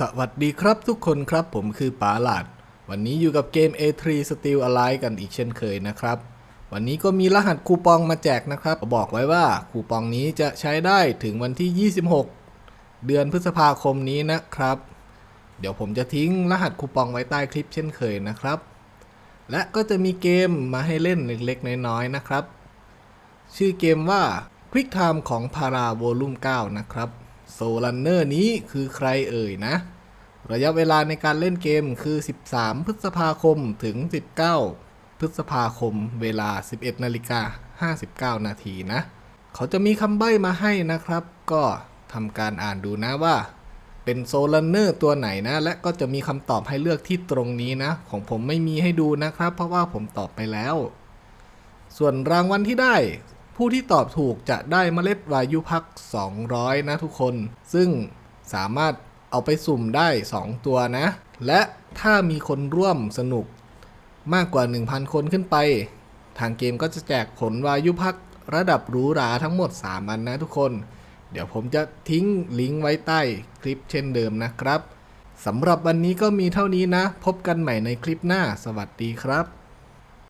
สวัสดีครับทุกคนครับผมคือป๋าหลาด วันนี้อยู่กับเกม A3 Steel Allied กันอีกเช่นเคยนะครับ วันนี้ก็มีรหัสคูปองมาแจกนะครับ บอกไว้ว่าคูปองนี้จะใช้ได้ถึงวันที่ 26 เดือนพฤษภาคมนี้นะครับ เดี๋ยวผมจะทิ้งรหัสคูปองไว้ใต้คลิปเช่นเคยนะครับ และก็จะมีเกมมาให้เล่นเล็กๆ น้อยๆนะครับ ชื่อเกมว่า Quick Time ของ Para Volume 9 นะครับ โซลันเนอร์นี้คือใครเอ่ยนะ ระยะเวลาในการเล่นเกมคือ 13 พฤษภาคมถึง 19 พฤษภาคมเวลา 11นาฬิกา59 นาทีนะ เขาจะมีคำใบ้มาให้นะครับ ก็ทำการอ่านดูนะว่า เป็นโซลันเนอร์ตัวไหนนะ และก็จะมีคำตอบให้เลือกที่ตรงนี้นะ ของผมไม่มีให้ดูนะครับ เพราะว่าผมตอบไปแล้ว ส่วนรางวัลที่ได้ ผู้ที่ตอบถูกจะได้เมล็ดวายุพัก 200 นะทุกคน ซึ่งสามารถเอาไปสุ่มได้ 2 ตัวนะ และถ้ามีคนร่วมสนุกมากกว่า 1,000 คนขึ้นไป ทางเกมก็จะแจกผลวายุพักระดับหรูหราทั้งหมด 3 อันนะทุกคน เดี๋ยวผมจะทิ้งลิงก์ไว้ใต้คลิปเช่นเดิมนะครับสำหรับวันนี้ก็มีเท่านี้นะ พบกันใหม่ในคลิปหน้า สวัสดีครับ